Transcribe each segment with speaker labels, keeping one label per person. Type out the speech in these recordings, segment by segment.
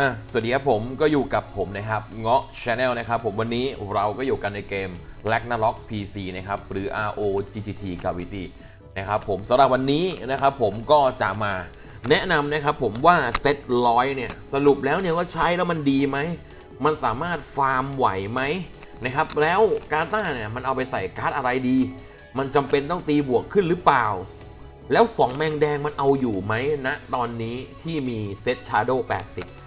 Speaker 1: อะสวัสดีครับผมก็อยู่กับผมนะครับเงาะ Channel นะครับผมวันนี้เราก็อยู่กันในเกม r a g n a r o k PC นะครับหรือ ROGGT Gravity นะครับผมสำหรับวันนี้นะครับผมก็จะมาแนะนำนะครับผมว่าเซตร้อยเนี่ยสรุปแล้วเนี่ยว่าใช้แล้วมันดีไหม มันสามารถฟาร์มไหวไหมนะครับแล้วการต้าเนี่ยมันเอาไปใส่การ์ดอะไรดี มันจำเป็นต้องตีบวกขึ้นหรือเปล่า แล้ว2แมงแดงมันเอาอยู่ไหมณตอนนี้ที่มีเซตชาร์โด80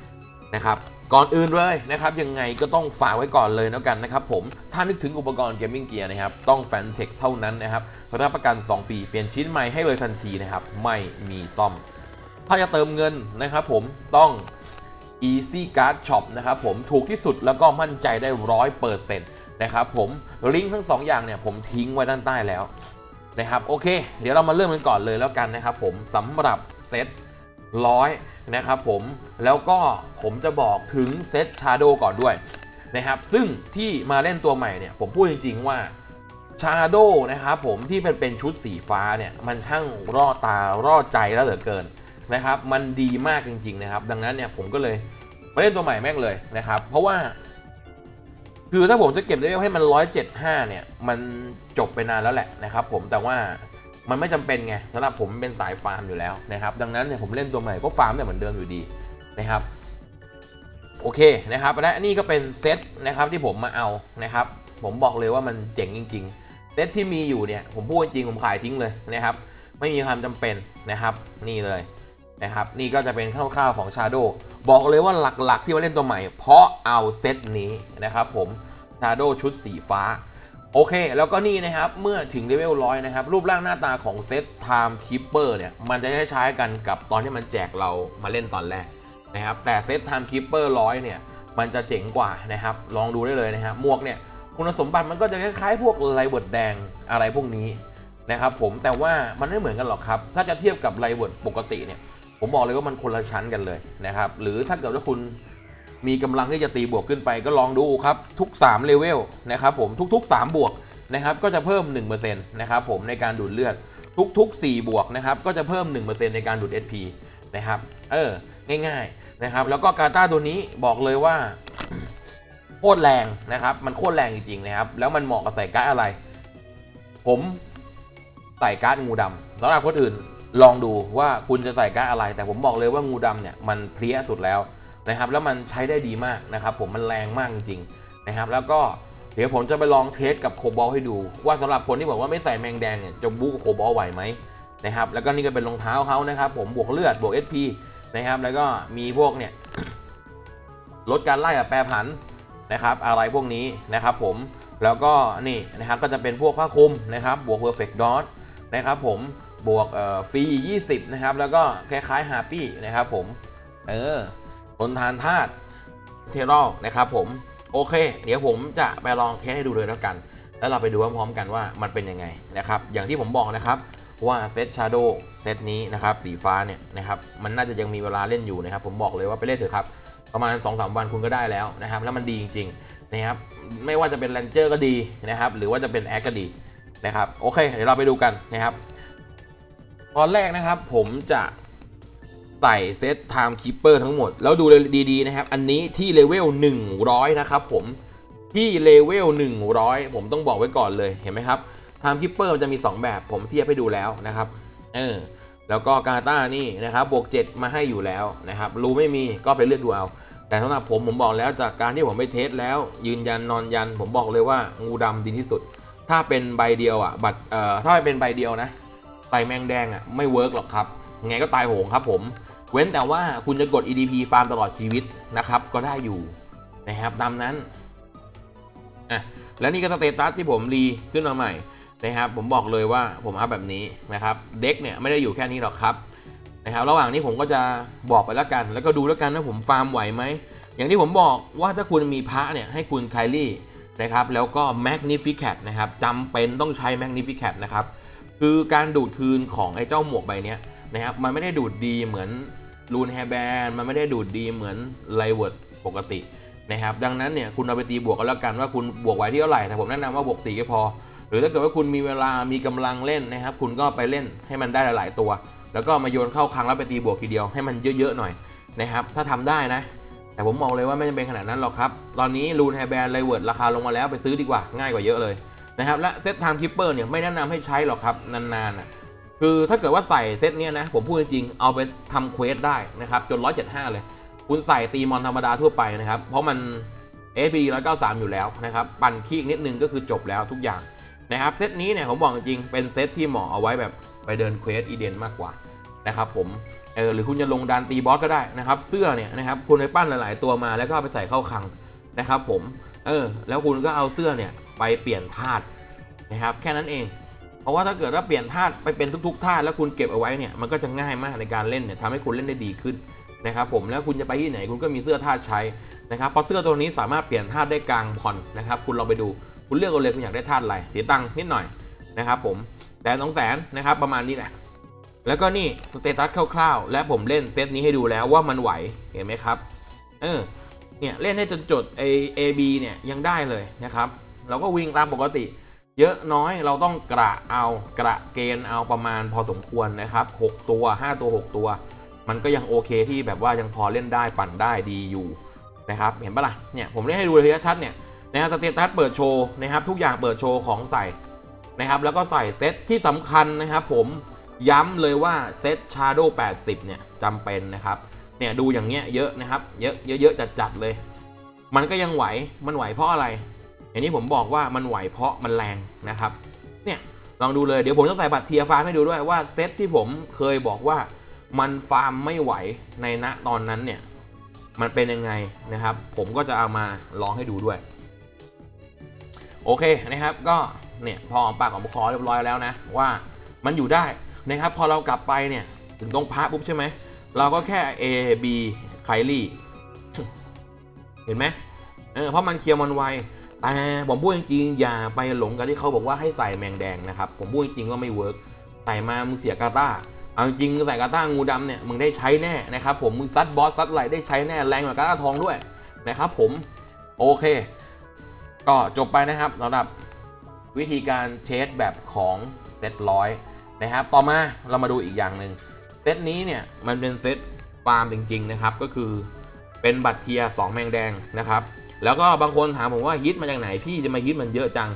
Speaker 1: นะครับก่อนอื่นเลยนะครับยังไงก็ต้องฝากไว้ก่อนเลยแล้วกันนะครับผมถ้านึกถึงอุปกรณ์เกมมิ่งเกียร์นะครับต้องแฟนเทคเท่านั้นนะครับรับประกัน 2 ปีเปลี่ยนชิ้นใหม่ให้เลยทันทีนะครับไม่มีซ่อม ถ้าจะเติมเงินนะครับผมต้อง Easy Card Shop นะครับผมถูกที่สุดแล้วก็มั่นใจได้ร้อยเปอร์เซ็นต์นะครับผมลิงก์ทั้งสองอย่างเนี่ยผมทิ้งไว้ด้านใต้แล้วนะครับโอเค เดี๋ยวเรามาเริ่มกันก่อนเลยแล้วกันนะครับผมสำหรับเซต ร้อยนะครับผม แล้วก็ผมจะบอกถึงเซตชาโดก่อนด้วยนะครับ ซึ่งที่มาเล่นตัวใหม่เนี่ย ผมพูดจริง ๆ ว่าชาโดนะครับผมที่เป็นเป็นชุดสีฟ้าเนี่ย มันช่างร่อตาร่อใจแล้วเหลือเกินนะครับ มันดีมากจริง ๆ นะครับ ดังนั้นเนี่ยผมก็เลยมาเล่นตัวใหม่แม่งเลยนะครับ เพราะว่า คือถ้าผมจะเก็บเลเวลให้มัน 175 เนี่ย มันจบไปนานแล้วแหละนะครับผมแต่ว่า มันไม่จำเป็นไงสำหรับผมเป็นสายฟาร์มอยู่แล้วนะครับ ดังนั้นเนี่ยผมเล่นตัวใหม่ก็ฟาร์มเนี่เหมือนเดิมอยู่ดีนะครับโอเคนะครับและนี่ก็เป็นเซตนะครับที่ผมมาเอานะครับ ผมบอกเลยว่ามันเจ๋งจริง ๆ เซตที่มีอยู่เนี่ยผมพูดจริงผมขายทิ้งเลยนะครับ ไม่มีความจำเป็นนะครับ นี่เลยนะครับ นี่ก็จะเป็นคร่าวๆของ Shadow บอกเลยว่าหลักๆ ที่มาเล่นตัวใหม่ เพราะเอาเซตนี้นะครับผม Shadow ชุดสีฟ้า โอเค แล้วก็นี่นะครับ เมื่อถึงเลเวลร้อยนะครับ รูปร่างหน้าตาของเซต Time Keeper เนี่ย มันจะใช้ๆกันกับตอนที่มันแจกเรามาเล่นตอนแรกนะครับ แต่เซต Time Keeper ร้อยเนี่ย มันจะเจ๋งกว่านะครับ ลองดูได้เลยนะครับหมวกเนี่ย คุณสมบัติมันก็จะคล้ายๆ พวกไลเวิร์ดแดงอะไรพวกนี้นะครับผม แต่ว่ามันไม่เหมือนกันหรอกครับ ถ้าจะเทียบกับไลเวิร์ดปกติเนี่ย ผมบอกเลยว่ามันคนละชั้นกันเลยนะครับ หรือถ้าเกิดว่าคุณ มีกำลังที่จะตีบวกขึ้นไปก็ลองดูครับ ทุก3เลเวลนะครับผมทุกๆ 3 บวกนะครับก็จะเพิ่ม 1%นะครับผมในการดูดเลือดทุก ๆ 4 บวกนะครับก็จะเพิ่ม 1%ในการดูด SP นะครับเออง่ายๆนะครับแล้วก็กาตาตัวนี้บอกเลยว่าโคตรแรงนะครับ มันโคตรแรงจริงๆนะครับ แล้วมันเหมาะกับใส่การ์ดอะไร ผมใส่การ์ดงูดำสำหรับคนอื่นลองดูว่าคุณจะใส่การ์ดอะไร แต่ผมบอกเลยว่างูดำเนี่ยมันเพลี้ยสุดแล้ว นะครับแล้วมันใช้ได้ดีมากนะครับผมมันแรงมากจริงๆนะครับแล้วก็เดี๋ยวผมจะไปลองเทสกับโคบอลให้ดู ว่าสำหรับคนที่บอกว่าไม่ใส่แมงแดงเนี่ยจะบู๊กับโคบอลไหวไหมนะครับแล้วก็นี่ก็เป็นรองเท้าเขานะครับผมบวกเลือดบวก SP นะครับแล้วก็มีพวกเนี่ยลดการไล่กับแปรผันนะครับอะไรพวกนี้นะครับผมแล้วก็นี่นะครับก็จะเป็นพวกผ้าคลุมนะครับบวก perfect dot นะครับผมบวกฟรี 20 นะครับ แล้วก็คล้ายๆ happy นะครับผม เออ ทนทานธาตุเทรอลนะครับผมโอเค เดี๋ยวผมจะไปลองเทสให้ดูเลยแล้วกัน แล้วเราไปดูพร้อมๆกันว่ามันเป็นยังไงนะครับ อย่างที่ผมบอกนะครับว่าเซตชาร์โดเซตนี้นะครับสีฟ้าเนี่ยนะครับมันน่าจะยังมีเวลาเล่นอยู่นะครับ ผมบอกเลยว่าไปเล่นเถอะครับ ประมาณ 2-3 วันคุณก็ได้แล้วนะครับ แล้วมันดีจริงๆนะครับไม่ว่าจะเป็นแรนเจอร์ก็ดีนะครับ หรือว่าจะเป็นแอคก็ดีนะครับโอเค เดี๋ยวเราไปดูกันนะครับ ตอนแรกนะครับผมจะ ใส่เซต Time Keeper ทั้งหมด แล้วดูดีๆนะครับ อันนี้ที่เลเวล 100 นะครับผมที่เลเวล 100 ผมต้องบอกไว้ก่อนเลยเห็นไหมครับ Time Keeper มันจะมี 2 แบบผมเทียบให้ดูแล้วนะครับเออแล้วก็กาตานี่นะครับบวก 7 มาให้อยู่แล้วนะครับรูไม่มีก็ไปเลือกดูเอา แต่สำหรับผมผมบอกแล้วจากการที่ผมไปเทสแล้ว ยืนยันนอนยัน ผมบอกเลยว่างูดำดีที่สุด ถ้าเป็นใบเดียวอะบัตรเอ่อถ้าเป็นใบเดียวนะใส่แมงแดงอะไม่เวิร์กหรอกครับไงก็ตายโหงครับผม เว้นแต่ว่าคุณจะกด EDP ฟาร์มตลอดชีวิตนะครับ ก็ได้อยู่นะครับตามนั้นอะแล้วนี่ก็สเตตัสที่ผมรีขึ้นมาใหม่นะครับผมบอกเลยว่าผมอัพแบบนี้นะครับเด็กเนี่ยไม่ได้อยู่แค่นี้หรอกครับนะครับระหว่างนี้ผมก็จะบอกไปแล้วกัน แล้วก็ดูแล้วกันว่าผมฟาร์มไหวไหมอย่างที่ผมบอกว่าถ้าคุณมีพระเนี่ยให้คุณไคลี่นะครับแล้วก็ Magnificat นะครับจำเป็นต้องใช้ Magnificat นะครับคือการดูดคืนของไอ้เจ้าหมวกใบนี้นะครับมันไม่ได้ดูดดีเหมือน รูนแฮร์แบนมันไม่ได้ดูดดีเหมือนไลเวิร์ดปกตินะครับดังนั้นเนี่ยคุณเอาไปตีบวกกันแล้วกันว่าคุณบวกไหวที่เท่าไหร่แต่ผมแนะนำว่าบวกสี่ก็พอ หรือถ้าเกิดว่าคุณมีเวลามีกำลังเล่นนะครับ คุณก็ไปเล่นให้มันได้หลาย ๆ ตัว แล้วก็มาโยนเข้าครั้งแล้วไปตีบวกทีเดียวให้มันเยอะๆหน่อยนะครับถ้าทำได้นะ
Speaker 2: แต่ผมมองเลยว่าไม่จำเป็นขนาดนั้นหรอกครับตอนนี้รูนไฮแบนไลเวิร์ดราคาลงมาแล้วไปซื้อดีกว่าง่ายกว่าเยอะเลยนะครับและเซตไทม์คิปเปอร์เนี่ยไม่แนะนำให้ใช้หรอกครับนานๆอะ คือถ้าเกิดว่าใส่เซตเนี้ยนะ ผมพูดจริงๆเอาไปทำเควสได้นะครับ จน 175 เลย คุณใส่ตีมอนธรรมดาทั่วไปนะครับ เพราะมัน SP 193 อยู่แล้วนะครับ ปั่นคีกนิดนึงก็คือจบแล้วทุกอย่างนะครับ เซตนี้เนี่ยผมบอกจริงเป็นเซตที่เหมาะเอาไว้แบบไปเดินเควสอีเดนมากกว่านะครับผมเออหรือคุณจะลงดันตีบอสก็ได้นะครับ เสื้อเนี่ยนะครับคุณไปปั้นหลาย ๆ ตัวมาแล้วก็เอาไปใส่เข้าคลังนะครับผมเออแล้วคุณก็เอาเสื้อเนี่ยไปเปลี่ยนธาตุนะครับแค่นั้นเอง เพราะว่าถ้าเกิดว่าเปลี่ยนธาตุไปเป็นทุกๆธาตุแล้วคุณเก็บเอาไว้เนี่ยมันก็จะง่ายมากในการเล่นเนี่ยทำให้คุณเล่นได้ดีขึ้นนะครับผมแล้วคุณจะไปที่ไหนคุณก็มีเสื้อธาตุใช้นะครับเพราะเสื้อตัวนี้สามารถเปลี่ยนธาตุได้กลางผ่อนนะครับคุณลองไปดูคุณเลือกเอาเลยคุณอยากได้ธาตุอะไรเสียตังค์นิดหน่อยนะครับผมแต่สองแสนนะครับประมาณนี้แหละแล้วก็นี่สเตตัสคร่าวๆ และผมเล่นเซตนี้ให้ดูแล้วว่ามันไหวเห็นไหมครับเออเนี่ยเล่นให้จนจด A A B เนี่ยยังได้เลยนะครับ เราก็วิ่งตามปกติ เยอะน้อยเราต้องกระเอากระเกณฑ์เอาประมาณพอสมควรนะครับ 6 ตัว 5 ตัว 6 ตัว มันก็ยังโอเคที่แบบว่ายังพอเล่นได้ปั่นได้ดีอยู่นะครับเห็นปะล่ะเนี่ยผมเล่นให้ดูเลยชัดเนี่ยนะครับสเตตัสเปิดโชว์นะครับทุกอย่างเปิดโชว์ของใส่นะครับแล้วก็ใส่เซตที่สำคัญนะครับผมย้ำเลยว่าเซต Shadow 80 เนี่ยจำเป็นนะครับเนี่ยดูอย่างเงี้ยเยอะนะครับ เยอะเยอะๆจัดๆเลย มันก็ยังไหวมันไหวเพราะอะไร อย่างนี้ผมบอกว่ามันไหวเพราะมันแรงนะครับ เนี่ยลองดูเลยเดี๋ยวผมจะใส่บัตรเทียฟาร์มให้ดูด้วยว่าเซตที่ผมเคยบอกว่ามันฟาร์มไม่ไหวในณตอนนั้นเนี่ยมันเป็นยังไงนะครับ ผมก็จะเอามาลองให้ดูด้วย โอเคนะครับก็เนี่ยพออมปากหอมคอเรียบร้อยแล้วนะว่ามันอยู่ได้นะครับพอเรากลับไปเนี่ยถึงตรงพระปุ๊บใช่ไหมเราก็แค่ A B ไคลี่เห็นไหมเออเพราะมันเคลียร์มันไว แต่ผมพูดจริงๆอย่าไปหลงกับที่เขาบอกว่าให้ใส่แมงแดงนะครับ ผมพูดจริงๆว่าไม่เวิร์กใส่มามึงเสียกาตาร์เอาจริงๆใส่กาตางูดำเนี่ยมึงได้ใช้แน่นะครับผมมึงซัดบอสซัดไหลได้ใช้แน่แรงกว่ากาตาทองด้วยนะครับผมโอเค ก็จบไปนะครับสำหรับวิธีการเชสแบบของเซตร้อยนะครับ ต่อมาเรามาดูอีกอย่างหนึ่งเซตนี้เนี่ยมันเป็นเซตฟาร์มจริง ๆ นะครับ ก็คือเป็นบัตรเทียร์2แมงแดงนะครับ แล้วก็บางคนถามผมว่าฮิตมาจากไหนพี่จะมาฮิตมันเยอะจัง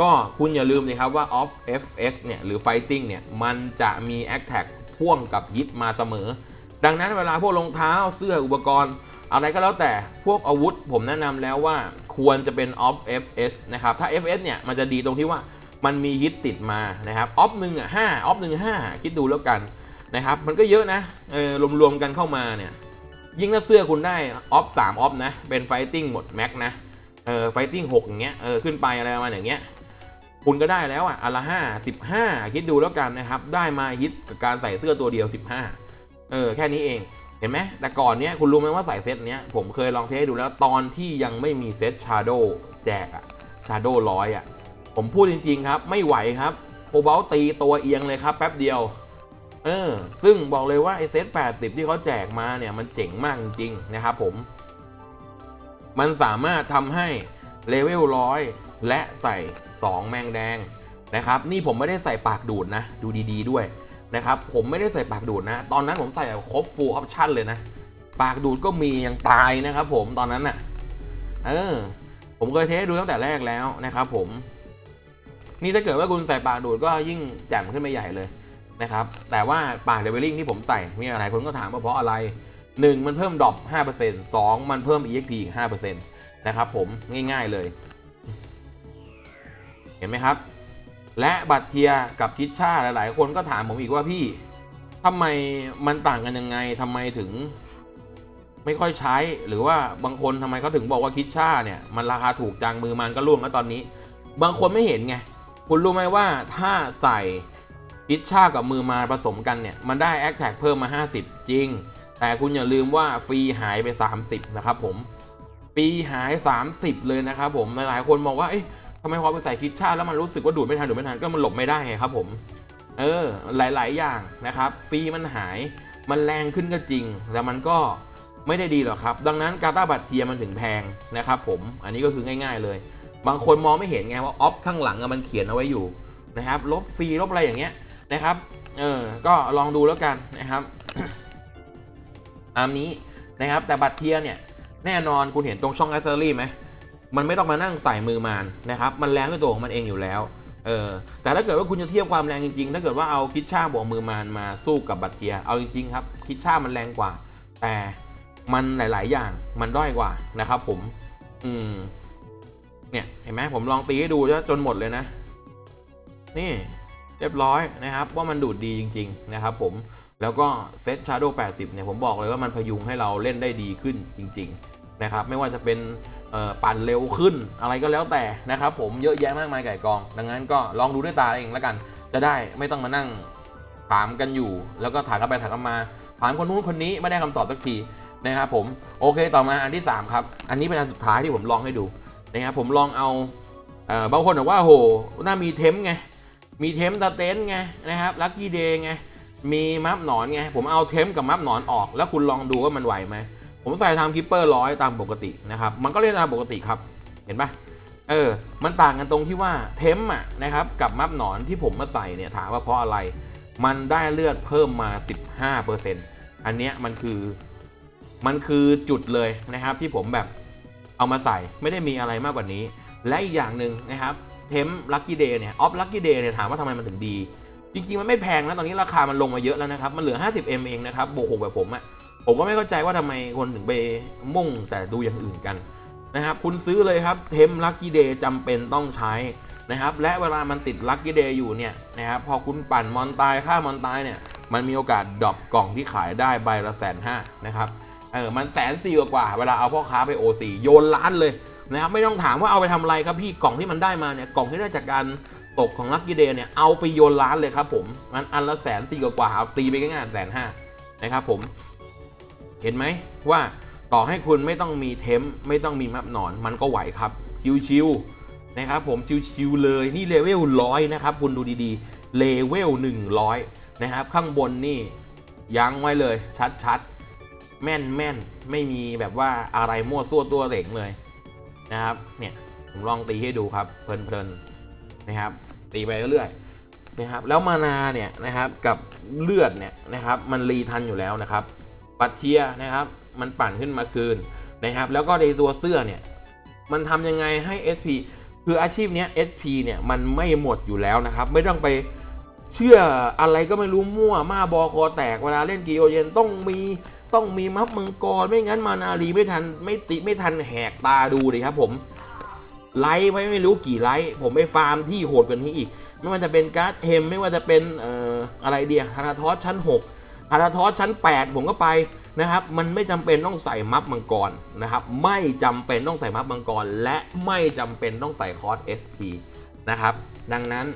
Speaker 2: ก็คุณอย่าลืมนะครับว่า off fs เนี่ยหรือ fighting เนี่ยมันจะมี a t t a c พ่วงกับฮิตมาเสมอ ดังนั้นเวลาพวกรองเท้าเสื้ออุปกรณ์ อะไรก็แล้วแต่พวกอาวุธผมแนะนำแล้วว่าควรจะเป็น off fs นะครับถ้า fs เนี่ยมันจะดีตรงที่ว่ามันมีฮิตติดมานะครับ off หนึ่งอะห้า off หนึ่งห้าคิดดูแล้วกันนะครับมันก็เยอะนะเออรวมๆกันเข้ามาเนี่ย ยิ่งถ้าเสื้อคุณได้ออฟสามออฟนะ เป็นไฟติ้งหมดแม็กนะเออไฟติ้งหกอย่างเงี้ยเออขึ้นไปอะไรประมาณอย่างเงี้ยคุณก็ได้แล้วอะอนละห้าสิบห้าคิดดูแล้วกันนะครับ ได้มาฮิตกับการใส่เสื้อตัวเดียว15เออแค่นี้เองเห็นไหมแต่ก่อนเนี้ยคุณรู้ไหมว่าใส่เซตเนี้ยผมเคยลองเทสดูแล้วตอนที่ยังไม่มีเซตชาโดแจกอะชาโดร้อยอะผมพูดจริง ๆ ครับ ไม่ไหวครับโคบอลตีตัวเอียงเลยครับ แป๊บเดียว เออซึ่งบอกเลยว่าไอเซต80ที่เขาแจกมาเนี่ยมันเจ๋งมากจริงๆนะครับผม มันสามารถทำให้เลเวลร้อยและใส่ 2 แมงแดงนะครับ นี่ผมไม่ได้ใส่ปากดูดนะ ดูดีๆด้วยนะครับ ผมไม่ได้ใส่ปากดูดนะ ตอนนั้นผมใส่ครบ full option เลยนะ ปากดูดก็มียังตายนะครับผมตอนนั้นน่ะเออ ผมเคยเทสดูตั้งแต่แรกแล้วนะครับผม นี่ถ้าเกิดว่าคุณใส่ปากดูดก็ยิ่งแจ่มขึ้นไปใหญ่เลย นะครับ แต่ว่าปากเลเวลลิ่งที่ผมใส่มีอะไรคนก็ถามว่าเพราะอะไร 1 มันเพิ่มดรอป5% 2 มันเพิ่ม EXP อีก5%นะครับผมง่ายๆเลย เห็นไหมครับ และบัตรเทียกับทิชชาหลาย ๆ คนก็ถามผมอีกว่าพี่ทำไมมันต่างกันยังไงทำไมถึงไม่ค่อยใช้หรือว่าบางคนทำไมเขาถึงบอกว่าคิชชาเนี่ยมันราคาถูกจังมือมันก็ร่วงแล้วตอนนี้ บางคนไม่เห็นไง คุณรู้ไหมว่าถ้าใส่ คิชชากับมือมาผสมกันเนี่ย มันได้แอคแท็กเพิ่มมา 50 จริง แต่คุณอย่าลืมว่าฟรีหายไป 30 นะครับผมฟรีหาย 30 เลยนะครับผม หลายๆ คนมองว่า เอ๊ะทำไมพอไปใส่คิชชาแล้วมันรู้สึกว่าดูดไม่ทันดูดไม่ทันก็มันหลบไม่ได้ไงครับผม เออ หลาย ๆ อย่างนะครับฟรีมันหาย มันแรงขึ้นก็จริง แต่มันก็ไม่ได้ดีหรอกครับ ดังนั้นกาตาบัตเทียมันถึงแพงนะครับผม อันนี้ก็คือง่าย ๆ เลย บางคนมองไม่เห็นไงว่าออฟข้างหลังมันเขียนเอาไว้อยู่นะครับ ลบฟรีลบอะไรอย่างเงี้ย นะครับ เออ ก็ลองดูแล้วกันนะครับตามนี้นะครับ แต่บัตรเทียร์เนี่ย แน่นอนคุณเห็นตรงช่อง a อ c เซอรี่ไหมมันไม่ต้องมานั่งใส่มือมานนะครับ มันแรงด้วยตัวของมันเองอยู่แล้ว เออ แต่ถ้าเกิดว่าคุณจะเทียบความแรงจริงๆ ถ้าเกิดว่าเอาคิดช่าบวกมือมานมาสู้กับบัตเทีย เอาจริงๆครับ คิดช่ามันแรงกว่า แต่มันหลาย ๆ อย่างมันด้อยกว่านะครับผม อืม เนี่ยเห็นไหมผมลองตีให้ดูจนหมดเลยนะ นี่ เรียบร้อยนะครับ ว่ามันดูดดีจริง ๆ นะครับผมแล้วก็เซต Shadow 80 เนี่ย ผมบอกเลยว่ามันพยุงให้เราเล่นได้ดีขึ้นจริง ๆ นะครับ ไม่ว่าจะเป็นปั่นเร็วขึ้นอะไรก็แล้วแต่นะครับผมเยอะแยะมากมายไก่กอง ดังนั้นก็ลองดูด้วยตาเองแล้วกัน จะได้ไม่ต้องมานั่งถามกันอยู่ แล้วก็ถามกันไปถามกันมา ถามคนนู้นคนนี้ไม่ได้คำตอบสักทีนะครับผมโอเคต่อมาอันที่ 3 ครับ อันนี้เป็นอันสุดท้ายที่ผมลองให้ดูนะครับผมลองเอาเอ่อบางคนบอกว่าโหน่ามีเทมไง มีเทมสเตนไงนะครับลัคกี้เดย์ไงมีมัฟหนอนไงผมเอาเทมกับมัฟหนอนออก แล้วคุณลองดูว่ามันไหวไหมผมใส่ทำคิปเปอร์ร้อยตามปกตินะครับมันก็เล่นตามปกติครับเห็นปะเออ มันต่างกันตรงที่ว่าเทมอะนะครับกับมัฟหนอนที่ผมมาใส่เนี่ยถามว่าเพราะอะไร มันได้เลือดเพิ่มมา 15%อันเนี้ยมันคือมันคือจุดเลยนะครับที่ผมแบบเอามาใส่ไม่ได้มีอะไรมากกว่านี้ และอีกอย่างหนึ่งนะครับ เทมลัคกี้เดย์เนี่ยออฟลัคกี้เดย์เนี่ยถามว่าทำไมมันถึงดี จริง ๆ มันไม่แพงนะ ตอนนี้ราคามันลงมาเยอะแล้วนะครับ มันเหลือ 50M เองนะครับโบกหกแบบผมอะผมก็ไม่เข้าใจว่าทำไมคนถึงไปมุ่งแต่ดูอย่างอื่นกันนะครับคุณซื้อเลยครับเทมลัคกี้เดย์จำเป็นต้องใช้นะครับและเวลามันติดลัคกี้เดย์อยู่เนี่ยนะครับพอคุณปั่นมอนตายค่ามอนตายเนี่ยมันมีโอกาสดรอปกล่องที่ขายได้ใบละแสนห้านะครับเออมันแสนสี่กว่า เวลาเอาพ่อค้าไปโอซีโยนล้านเลย นะครับไม่ต้องถามว่าเอาไปทำอะไรครับพี่กล่องที่มันได้มาเนี่ยกล่องที่ได้จากการตกของลั c กี้เดย์เนี่ยเอาไปโยนล้านเลยครับผมมันอันละแสนสี่กว่าๆเอาตีไปง่ายๆแสนห้านะครับผม เห็นไหมว่าต่อให้คุณไม่ต้องมีเทมไม่ต้องมีมับหนอนมันก็ไหวครับ ชิวๆนะครับผมชิวๆเลยนี่เลเวลร้อยนะครับคุณดูดีๆเลเวล100นะครับ ข้างบนนี่ยั้งไว้เลยชัดๆ แม่นแม่นๆไม่มีแบบว่าอะไรมั่วซั่วตัวเหล็งเลย นะครับ เนี่ยผมลองตีให้ดูครับเพลินๆนะครับ ตีไปเรื่อยๆนะครับ แล้วมานาเนี่ยนะครับกับเลือดเนี่ยนะครับ มันรีทันอยู่แล้วนะครับ ปัตเทียนะครับ มันปั่นขึ้นมาคืนนะครับ แล้วก็ในตัวเสื้อเนี่ยมันทำยังไงให้ SP คืออาชีพเนี้ย SP เนี่ยมันไม่หมดอยู่แล้วนะครับ ไม่ต้องไปเชื่ออะไรก็ไม่รู้มั่วมาบอคอแตกเวลาเล่นกีโอเย็นต้องมี ต้องมีมัฟมังกรไม่งั้นมานาลีไม่ทันไม่ติไม่ทันแหกตาดูเลยครับผมไลฟ์ไว้ไม่รู้กี่ไลฟ์ผมไปฟาร์มที่โหดกว่านี้อีก ไม่ว่าจะเป็นการ์ดเทมไม่ว่าจะเป็นอออะไรเดียฮานาทอสชั้น 6ฮานาทอสชั้น 8 ผมก็ไปนะครับ มันไม่จำเป็นต้องใส่มัฟมังกรนะครับ ไม่จำเป็นต้องใส่มัฟมังกร และไม่จำเป็นต้องใส่คอร์ส SP นะครับ ดังนั้น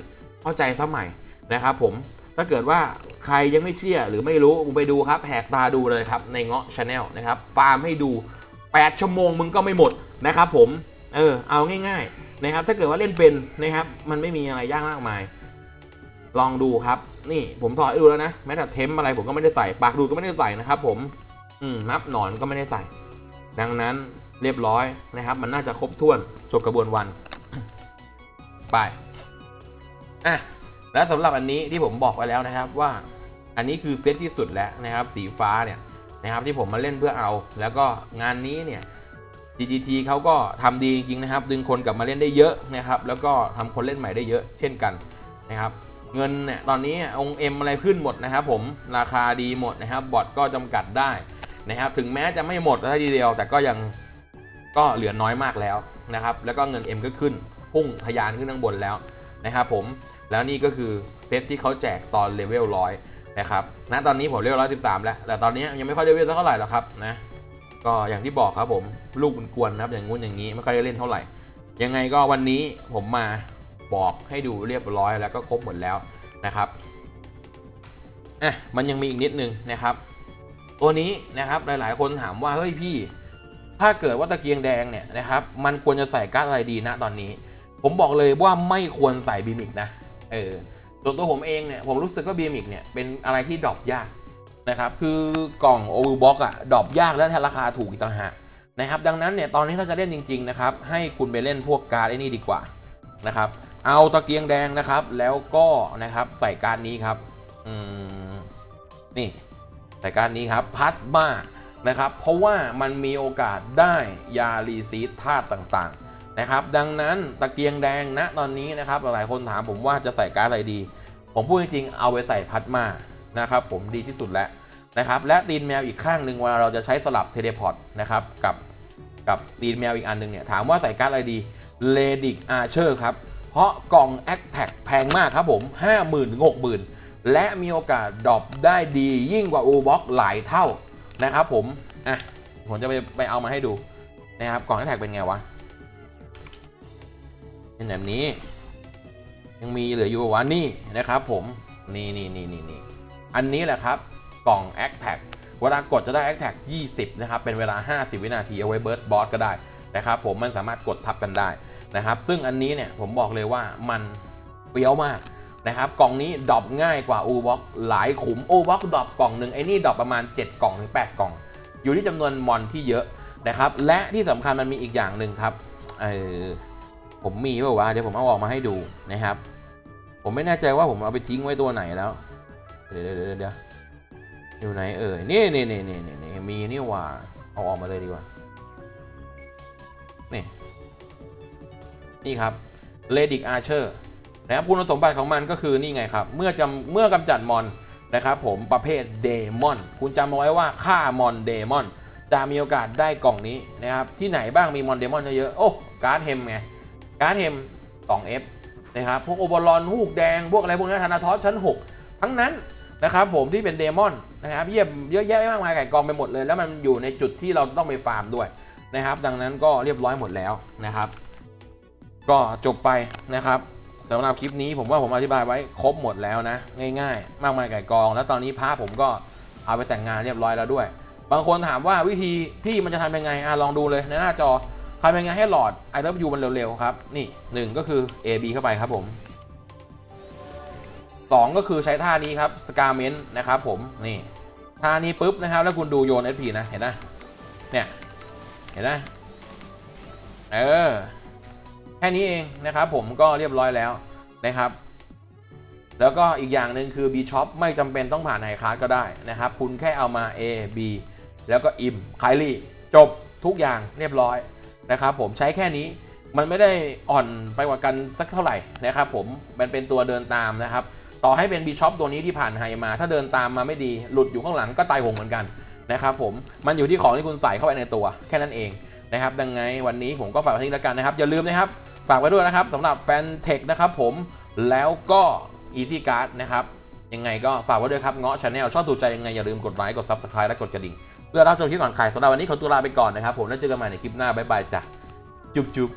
Speaker 2: เข้าใจสมัยนะครับผม ถ้าเกิดว่าใครยังไม่เชื่อหรือไม่รู้มึงไปดูครับแหกตาดูเลยครับในเงาะชาแนลนะครับฟาร์มให้ดู 8 ชั่วโมงมึงก็ไม่หมดนะครับผมเออเอาง่ายๆนะครับถ้าเกิดว่าเล่นเป็นนะครับมันไม่มีอะไรยากมากมาย ลองดูครับ นี่ผมถอดให้ดูแล้วนะแม้แต่เทมอะไรผมก็ไม่ได้ใส่ปากดูก็ไม่ได้ใส่นะครับผมอืมนับหนอนก็ไม่ได้ใส่ ดังนั้นเรียบร้อยนะครับ มันน่าจะครบถ้วนจบกระบวนวัน ไปอะ และสำหรับอันนี้ที่ผมบอกไปแล้วนะครับว่าอันนี้คือเซตที่สุดแล้วนะครับสีฟ้าเนี่ยนะครับที่ผมมาเล่นเพื่อเอา แล้วก็งานนี้เนี่ย GGT เขาก็ทำดีจริงนะครับ ดึงคนกลับมาเล่นได้เยอะนะครับ แล้วก็ทำคนเล่นใหม่ได้เยอะ เช่นกันนะครับ เงินเนี่ยตอนนี้องค์เอ็มอะไรขึ้นหมดนะครับผมราคาดีหมดนะครับบอทก็จำกัดได้นะครับ ถึงแม้จะไม่หมดทีเดียว แต่ก็ยังก็เหลือน้อยมากแล้วนะครับ แล้วก็เงิน M ก็ขึ้นพุ่งทะยานขึ้นข้างบนแล้วนะครับผม แล้วนี่ก็คือเซตที่เขาแจกตอนเลเวลร้อยนะครับณตอนนี้ผมเลเวลร้อยสิบสามแล้ว แต่ตอนนี้ยังไม่ค่อยเลเวลเท่าไหร่หรอกครับนะ ก็อย่างที่บอกครับผมลูกมันกวนนะครับอย่างงู้นอย่างนี้ไม่ค่อยได้เล่นเท่าไหร่ ยังไงก็วันนี้ผมมาบอกให้ดูเรียบร้อยแล้วก็ครบหมดแล้วนะครับอะมันยังมีอีกนิดนึงนะครับ ตัวนี้นะครับหลาย ๆ คนถามว่าเฮ้ยพี่ ถ้าเกิดว่าตะเกียงแดงเนี่ยนะครับมันควรจะใส่การ์ดอะไรดีนะตอนนี้ ผมบอกเลยว่าไม่ควรใส่บีมิกนะ เออส่วนตัวผมเองเนี่ยผมรู้สึกว่าบีมิกเนี่ยเป็นอะไรที่ดรอปยากนะครับคือกล่องโอเวอร์บ็อกอะดรอปยากและราคาถูกอีกต่างหากนะครับดังนั้นเนี่ยตอนนี้ถ้าจะเล่นจริงๆนะครับให้คุณไปเล่นพวกการ์ดไอ้นี่ดีกว่านะครับเอาตะเกียงแดงนะครับแล้วก็นะครับใส่การ์ดนี้ครับอืมนี่ใส่การ์ดนี้ครับพัสมา
Speaker 1: นะครับเพราะว่ามันมีโอกาสได้ยารีซีธาตุต่างๆ นะครับ ดังนั้นตะเกียงแดงณตอนนี้นะครับ หลายคนถามผมว่าจะใส่การ์ดอะไรดี ผมพูดจริงๆ เอาไปใส่พัดมานะครับ ผมดีที่สุดแล้วนะครับ และตีนแมวอีกข้างหนึ่งเวลาเราจะใช้สลับเทเลพอร์ตนะครับ กับกับตีนแมวอีกอันหนึงเนี่ย ถามว่าใส่การ์ดอะไรดีเลดิกอาร์เชอร์ครับ เพราะกล่อง a c t a c แพงมากครับผม 50,000ถึง60,000 และมีโอกาสดรอปได้ดียิ่งกว่า u b o x หลายเท่านะครับผม อะ ผมจะไปไปเอามาให้ดูนะครับกล่อง a c t a c เป็นไงวะ เป็นแบบนี้ ยังมีเหลืออยู่วะนี่นะครับผมนี่นี่นี่นี่นี่อันนี้แหละครับกล่อง a c t a c เวลากดจะได้ a c t a c 20 นะครับ เป็นเวลา 50 วินาทีเอาไว้เบิร์สบอสก็ได้นะครับผมมันสามารถกดทับกันได้นะครับ ซึ่งอันนี้เนี่ยผมบอกเลยว่ามันเปรี้ยวมากนะครับ กล่องนี้ดรอปง่ายกว่า u b o x หลายขุม u b o x ดรอปกล่องหนึ่งไอ้นี่ดรอปประมาณ 7 กล่องถึง 8 กล่อง อยู่ที่จำนวนมอนที่เยอะนะครับ และที่สำคัญมันมีอีกอย่างหนึ่งครับ ผมมีเปล่าวะเดี๋ยวผมเอาออกมาให้ดูนะครับ ผมไม่แน่ใจว่าผมเอาไปทิ้งไว้ตัวไหนแล้ว เดี๋ยวเดี๋ยวเดี๋ยวเดี๋ยวอยู่ไหนเอ่ยนี่นี่นี่นี่นี่นี่มีนี่ว่าเอาออกมาเลยดีกว่านี่นี่ครับเลดิกอาร์เชอร์นะครับคุณสมบัติของมันก็คือนี่ไงครับ เมื่อจำเมื่อกำจัดมอนนะครับผมประเภทเดมอน คุณจำเอาไว้ว่าฆ่ามอนเดมอนจะมีโอกาสได้กล่องนี้นะครับ ที่ไหนบ้างมีมอนเดมอนเยอะๆโอ้ การ์ดเฮมไง การ์ดเฮม 2F นะครับ พวกโอเบอรอนฮูกแดง พวกอะไรพวกนี้ธนาทอสชั้น 6 ทั้งนั้นนะครับผมที่เป็นเดมอนนะครับเยี่ยมเยอะแยะมากมายไก่กองไปหมดเลย แล้วมันอยู่ในจุดที่เราต้องไปฟาร์มด้วยนะครับ ดังนั้นก็เรียบร้อยหมดแล้วนะครับ ก็จบไปนะครับสำหรับคลิปนี้ผมว่าผมอธิบายไว้ครบหมดแล้วนะ ง่ายๆ มากมายไก่กอง แล้วตอนนี้พระผมก็เอาไปแต่งงานเรียบร้อยแล้วด้วย บางคนถามว่าวิธีพี่มันจะทำยังไงอะลองดูเลยในหน้าจอ ทำยังไงให้หลอด I love you มันเร็วๆครับ นี่หนึ่งก็คือ A B เข้าไปครับผมสองก็คือใช้ท่านี้ครับ s c a r m e n t นะครับผม นี่ ท่านี้ปุ๊บนะครับ แล้วคุณดูโยน SP นะ เห็นนะเนี่ยเห็นนะเออ แค่นี้เองนะครับผมก็เรียบร้อยแล้วนะครับ แล้วก็อีกอย่างหนึ่งคือ B Shop ไม่จำเป็นต้องผ่านไฮคาร์ดก็ได้นะครับ คุณแค่เอามา A B แล้วก็อิมไคลี่จบทุกอย่างเรียบร้อย นะครับผมใช้แค่นี้มันไม่ได้อ่อนไปกว่ากันสักเท่าไหร่นะครับผมมันเป็นตัวเดินตามนะครับ ต่อให้เป็น B Shop ตัวนี้ที่ผ่านไฮมา ถ้าเดินตามมาไม่ดีหลุดอยู่ข้างหลังก็ตายหงเหมือนกันนะครับผมมันอยู่ที่ของที่คุณใส่เข้าไปในตัวแค่นั้นเองนะครับดังไงวันนี้ผมก็ฝากไว้ที่นี่แล้วกันนะครับ อย่าลืมนะครับ ฝากไว้ด้วยนะครับสำหรับแฟนเทคนะครับผมแล้วก็ Easy Card นะครับยังไงก็ฝากไว้ด้วยครับเงาะชาแนลชอบถูกใจยังไงอย่าลืมกดไลค์กด Subscribe และกดกระดิ่ง เพื่อรับชมคลิปก่อนใครสำหรับวันนี้ขอตัวลาไปก่อนนะครับผมแล้วเจอกันใหม่ในคลิปหน้าบ๊ายบายจ้ะจุ๊บจุ๊บ